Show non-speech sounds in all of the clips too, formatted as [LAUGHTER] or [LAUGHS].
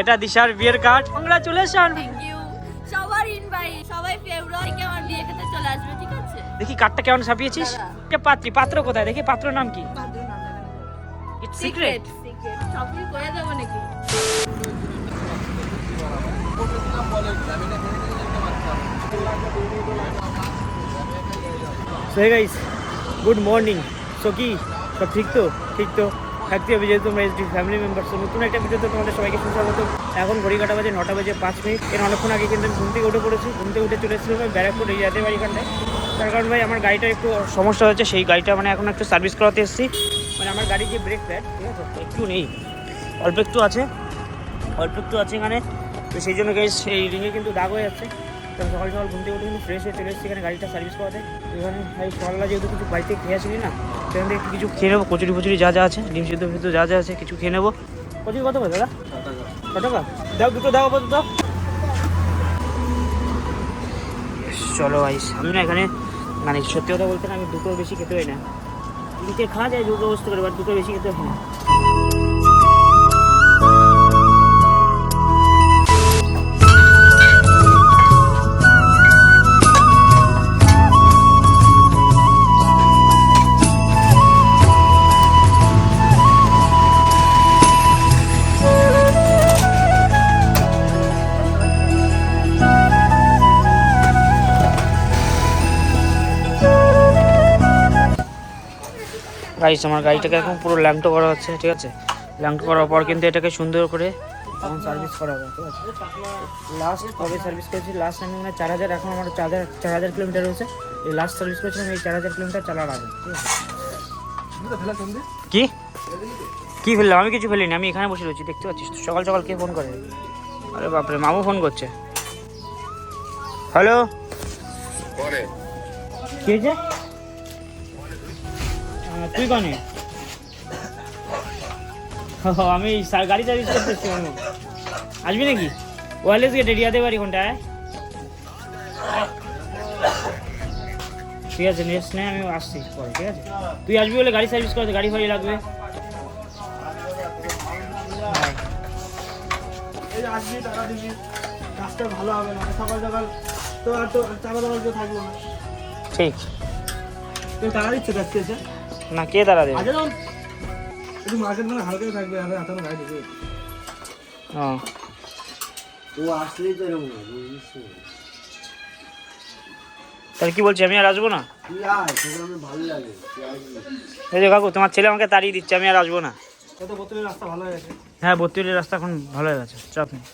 এটা দিশার বিয়ের কার্ড কংগ্রাচুলেশন থ্যাংক ইউ সবার ইনভাইট সবাই ফেব্রুয়ারিতে আমার বিয়ে খেতে চলে আসবে ঠিক আছে? দেখি কার্ডটা কেমন ছাপিয়েছিস? এটা পাত্রী? পাত্র কোথায়? দেখি পাত্র নাম কি? ইটস সিক্রেট সিক্রেট সবই করে দেবো নাকি? So hey guys good morning so কি? সব ঠিক তো? ঠিক তো? থাকতে হবে, যেহেতু আমরা এসডি ফ্যামিলি মেম্বার নতুন একটা ভিডিওতে তোমাদের সবাইকে সুস্বাগত। এখন ঘড়ি কাটা বাজে নটা বাজে পাঁচ মিনিট। এর অনেকক্ষণ আগে কিন্তু আমি ঘুম থেকে উঠে পড়েছি। ঘুম থেকে উঠে চলে এসেছিলাম ব্যারাকপুর এই যাতে বাড়িখানটায় তার কারণ ভাই, আমার গাড়িটা একটু সমস্যা হচ্ছে সেই গাড়িটা মানে এখন একটু সার্ভিস করাতে এসেছি। মানে আমার গাড়ির যে ব্রেক প্যাড ঠিক আছে একটু নেই। অল্প একটু আছে, অল্প একটু আছে এখানে। তো সেই জন্য এই রিঙে কিন্তু দাগ হয়ে যাচ্ছে। তো সকাল সকাল ঘুম থেকে উঠে কিন্তু ফ্রেশ হয়ে চলে এসেছি, এখানে গাড়িটা সার্ভিস করাতে। এখানে ভাই সকালবেলা যেহেতু কিছু বাড়িতে খেয়ে আসিনি না সেখান থেকে কিছু খেয়ে নেব। কচুরি ফচুরি যা যা আছে, ডিম সিদ্ধ ফিদ্ধ যা যা আছে, কিছু খেয়ে নেব। কচুরি কত করে দাদা? ছ টাকা। দাও, দুটো দাও চলো ভাই আমি না এখানে মানে সত্যি কথা বলতে না, আমি দুটো বেশি খেতে হয় না। নিচে খাওয়া যায়, দুটো বস্তু করে বাট দুটো বেশি খেতে হয় না। গাইস আমার গাড়িটাকে এখন পুরো ল্যাংটো করা হচ্ছে ঠিক আছে? ল্যাংটো করার পর কিন্তু এটাকে সুন্দর করে এখন সার্ভিস করা হবে ঠিক আছে? লাস্ট কবে সার্ভিস করেছি? লাস্ট আমি মানে চার হাজার এখন আমার চার হাজার চার হাজার কিলোমিটার রয়েছে এই লাস্ট সার্ভিস করেছিলাম এই চার হাজার কিলোমিটার চালার আগে ঠিক আছে? কি? কি ফেললাম? আমি কিছু ফেলিনি আমি এখানে বসে রয়েছি দেখতে পাচ্ছিস সকাল সকাল কে ফোন করে? আরে বাপরে মামু ফোন করছে। হ্যালো কি আহ, তুই কনে? আমি গাড়ি সার্ভিস করতে এসেছি মামু আসবি নাকি? ওয়ারলেস গেটে রিয়াদে বাড়ি কোনটায় ঠিক আছে নেক্সট নেই আমি আসছি পরে ঠিক আছে? তুই আসবি বলে গাড়ি সার্ভিস করাতে গাড়ি ফাড়ি লাগবে। আসবি টাকা দিবি। কাজটা ভালো হবে না সকাল সকাল তো আর তো কেউ না। ঠিক। তুই টাকা দিচ্ছে এসে না কে দাঁড়া দেবে? একটু মার্কেট মানে হালকা থাকবে হাতে হাতানো গাড়ি ঢুকে ও। তো আসলেই তো এরকম হয়, বুঝিস তো? তাহলে কি বলছি আমি আর আসব না? এই যে কাকু তোমার ছেলে আমাকে তাড়িয়ে দিচ্ছে আমি আর আসব না। কত বোতলের রাস্তা ভালো হয়ে হ্যাঁ বত্রিশের রাস্তা এখন ভালো হয়ে গেছে চাপ নেই।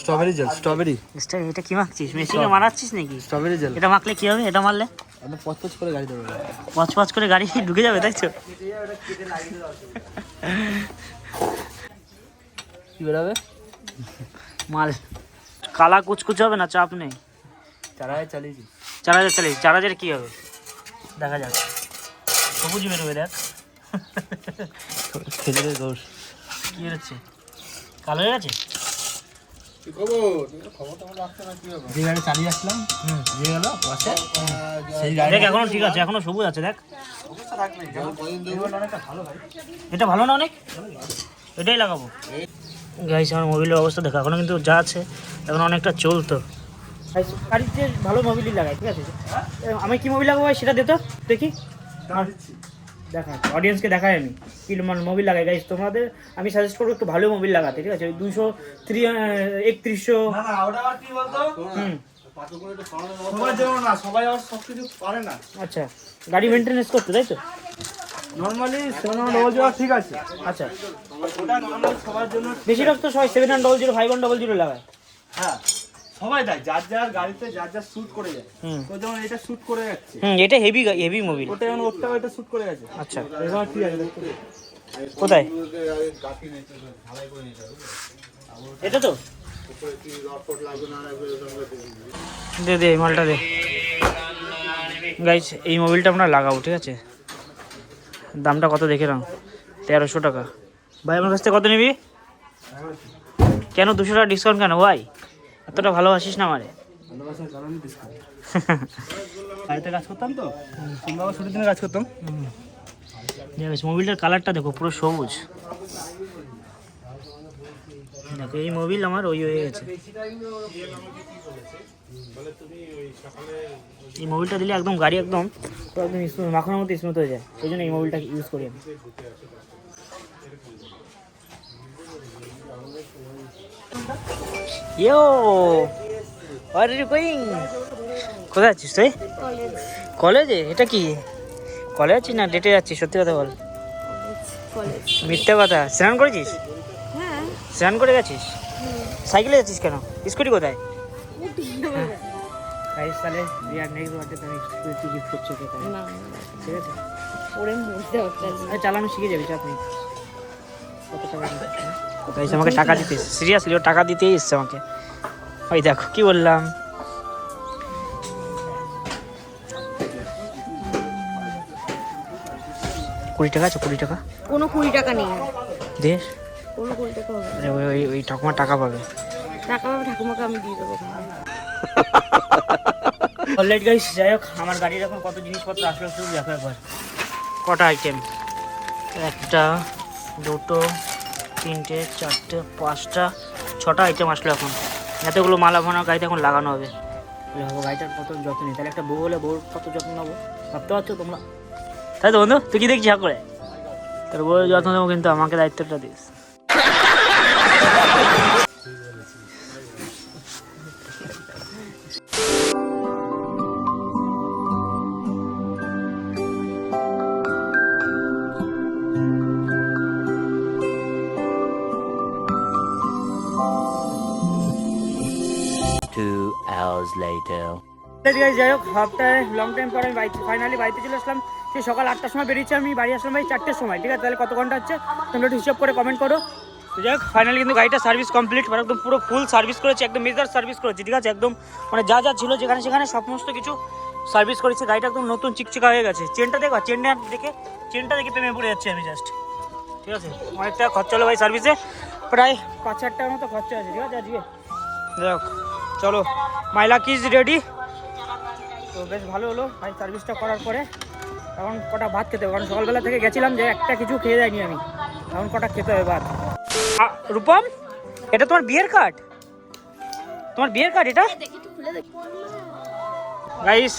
স্ট্রবেরি জেল স্ট্রবেরি এটা এটা কি মাখছিস? মেশিনে মারাচ্ছিস নাকি? স্ট্রবেরি জেল এটা মাখলে কি হবে? এটা মারলে? আমি পচপচ করে গাড়ি দেবো পচ পচ করে গাড়ি ঢুকে যাবে তো? কি বেরোবে? মাল। কালা কুচকুচ হবে না? চাপ নেই। চারায় চালিয়েছি। চার হাজার চালিয়ে চার হাজার কী হবে? দেখা যাক। সবুজ বেরোবে দেখ। খেলে দে দোষ। কি হচ্ছে? কালো হয়ে গেছে? যে গাড়ি চালিয়ে আসলাম। হুম। গেল বাসে সেই গাড়ি দেখ এখনও ঠিক আছে এখনও সবুজ আছে দেখ। এটা ভালো না অনেক? এটাই লাগাবো। গাইস আমার মোবিলের অবস্থা দেখো এখনও কিন্তু যা আছে এখন অনেকটা চলতো। গাড়িতে ভালো মোবিলই লাগাই ঠিক আছে? আমি কি মোবিল লাগাবো সেটা দে তো দেখি। দেখা অডিয়েন্সকে দেখাই আমি। কি মোবিল লাগাই গাইস তোমাদের আমি সাজেস্ট করব একটু ভালো মোবিল লাগাতে ঠিক আছে? ওই দুশো থ্রি একত্রিশশো। না না ওটা আবার কি বলতো? হুম। সবার জন্য না সবাই আবার সব কিছু পারে না। আচ্ছা গাড়ি মেনটেনেন্স করতে তাই তো? নর্মালি সেভেন ডবল জিরো ঠিক আছে। আচ্ছা। ওটা নর্মাল সবার জন্য বেশিরভাগ তো সবাই seven one double zero five one double zero লাগায়। হ্যাঁ। সবাই দেয় যার যার গাড়িতে যার যার শুট করে যায়। তো যেমন এটা শুট করে যাচ্ছে। হুম এটা হেভি হেভি মোবিল ওটা যেমন ওইটা শুট করে গেছে আচ্ছা। এবার ঠিক আছে কোথায়? এটা তো? দে দে মালটা দে। গাইস এই মোবিলটা আমরা লাগাবো ঠিক আছে? দামটা কত দেখে নাও? তেরোশো টাকা। ভাই আমার কাছ থেকে কত নিবি? কেন দুশো টাকা ডিসকাউন্ট কেন? ভাই এতটা ভালোবাসিস না আমারে? ভালোবাসার কারণে ডিসকাউন্ট [LAUGHS] বাড়িতে কাজ করতাম তো ছুটির দিনে কাজ করতাম। মোবিলটার কালারটা দেখো পুরো সবুজ। দেখো এই মোবিল আমার ওই হয়ে গেছে। এই মোবিলটা দিলে একদম গাড়ি একদম একদম স্মুথ মাখানোর মতো স্মুথ হয়ে যায়। সেই জন্য এই মোবিলটা ইউজ করি আমি। ইয়ো আর ইউ গোয়িং কোথায় আছিস তুই? কলেজে? এটা কি? কলেজ আছিস না ডেটে যাচ্ছিস সত্যি কথা বল। মিথ্যা কথা। স্নান করেছিস? হ্যাঁ। স্নান করে গেছিস? সাইকেলে যাচ্ছিস কেন? স্কুটি কোথায়? গাইস তাহলে রিয়ার নেক্সট বার্থডে তুমি স্কুটি গিফট করছ কে তাহলে না ঠিক আছে? ওরে মরতে হচ্ছে আরে চালানো শিখে যাবি চাপ নেই। কত টাকা? গাইস আমাকে টাকা দিতে এসেছে। সিরিয়াসলি ও টাকা দিতেই এসছে আমাকে। ওই দেখো কি বললাম? কুড়ি টাকা আছে কুড়ি টাকা? কোনো কুড়ি টাকা নেই। দে। কোনো কুড়ি টাকা হবে ওই ওই ওই ঠাকুমা টাকা পাবে। টাকা পাবে ঠাকুমাকে আমি দিয়ে দেবো। [LAUGHS] অলরাইট গাইস যাই হোক আমার গাড়ির এখন কত জিনিসপত্র আসলো শুধু দেখো একবার। কটা আইটেম একটা দুটো তিনটে চারটে পাঁচটা ছটা আইটেম আসলো এখন। এতগুলো মালা ভাঙা গাড়িতে এখন লাগানো হবে। ভাবো গাড়িটার কত যত্ন নিই? তাহলে একটা বউ হলে বউর কত যত্ন নেব? ভাবতে পারছ তোমরা? তাই তো বন্ধু তুই কি দেখছিস করে? তোর বউয়ের যত্ন নেব কিন্তু আমাকে দায়িত্বটা দিস। Hours later. যাই হোক হাফটায় লং টাইম পরে আমি বাইক ফাইনালি বাড়িতে চলে আসলাম। সেই সকাল আটটার সময় বেরিয়েছি আমি বাড়ি আসলাম ভাই চারটের সময় ঠিক আছে? তাহলে কত ঘণ্টা হচ্ছে? তোমরা একটু হিসাব করে কমেন্ট করো। যাই হোক ফাইনালি কিন্তু গাড়িটা সার্ভিস কমপ্লিট মানে একদম পুরো ফুল সার্ভিস করেছি একদম মেজার সার্ভিস করেছি ঠিক আছে? একদম মানে যা যা ছিল যেখানে সেখানে সমস্ত কিছু সার্ভিস করেছি গাড়িটা একদম নতুন চিকচিকা হয়ে গেছে। চেনটা দেখো চেনটা দেখে চেনটা দেখে প্রেমে পড়ে যাচ্ছে আমি জাস্ট ঠিক আছে? অনেক টাকা খরচা হলো ভাই সার্ভিসে প্রায় পাঁচ হাজার টাকার মতো খরচা আছে ঠিক আছে? আজকে। যাই হোক। চলো, মাইলা কিজ রেডি তো বেশ ভালো হলো ভাই সার্ভিসটা করার পরে। এখন কটা ভাত খেতে হবে? কারণ সকালবেলা থেকে গেছিলাম যে একটা কিছু খেয়ে যাইনি আমি। এখন কটা খেতে হবে ভাত? রূপম, এটা তোমার বিয়ের কার্ড তোমার বিয়ের কার্ড এটা? গাইস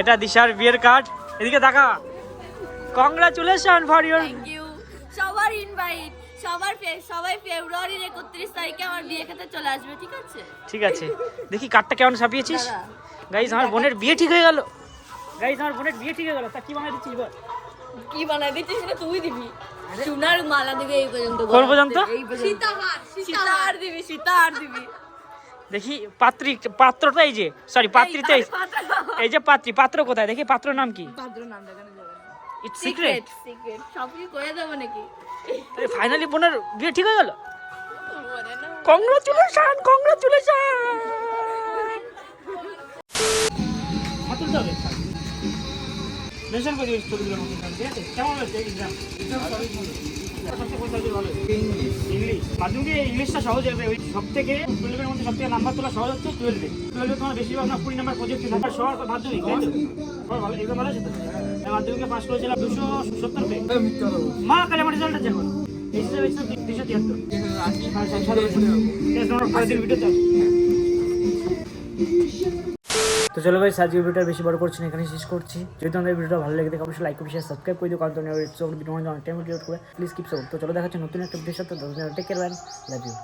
এটা দিশার বিয়ের কার্ড এদিকে দেখা। কংগ্রাচুলেশন ফর ইউর সবার ইনভাইট সবার ফে- সবাই ফেব্রুয়ারির একত্রিশ তারিখে আমার বিয়ে খেতে চলে আসবে ঠিক আছে? ঠিক আছে। দেখি কার্ডটা কেমন ছাপিয়েছিস। গাইস আমার বোনের বিয়ে ঠিক হয়ে গেল। গাইস আমার বোনের বিয়ে ঠিক হয়ে গেল। তা কি বানাই দিচ্ছিস বল? কি বানাই দিচ্ছিস সেটা তুই দিবি। সোনার মালা দিবি এই পর্যন্ত। কোন পর্যন্ত? এই পর্যন্ত। সীতাহার সীতাহার। দিবি সীতাহার দিবি। দেখি পাত্রী পাত্রটা এই যে সরি পাত্রীতে এই- যে পাত্রী পাত্র কোথায়? দেখি পাত্র নাম কি? ভাদ্র নাম ইটস সিক্রেট সিক্রেট সব কি করে দেবো নাকি? ফাইনালি বোনের বিয়ে ঠিক হয়ে গেল? কংগ্রাচুলেশন কংগ্রাচুলেশন মেনশন করে দিস ছবিগুলোর ঠিক আছে? কেমন হয়েছে এক্সাম ইংলিশ মাধ্যমিকে ইংলিশটা সহজ হবে ওই সব থেকে টুয়েলভের মধ্যে সব থেকে নাম্বার তোলা সহজ হচ্ছে টুয়েলভে টুয়েলভে তোমার বেশিরভাগ না কুড়ি নাম্বার প্রজেক্ট নাম্বার সবার মাধ্যমিক তাই তো? ভালো এগুলো ভালো আছে তো আমি মাধ্যমিকে পাস করেছিলাম দুশো সত্তর মা কালে আমার রেজাল্ট আছে এখন এই হিসেবে দুশো তিয়াত্তর। তো? চলো ভাই আজকে ভিডিওটা বেশি বড় করছি না এখানে শেষ করছি। যদি তোমাদের ভিডিওটা ভালো লেগে থাকে অবশ্যই লাইক করে শেয়ার সাবস্ক্রাইব করে দিও। কারণ তোমরা অনেক টাইম ভিডিও করে প্লিজ কিপ তো চলো দেখাচ্ছে নতুন একটা ভিডিওর সাথে। Take care love you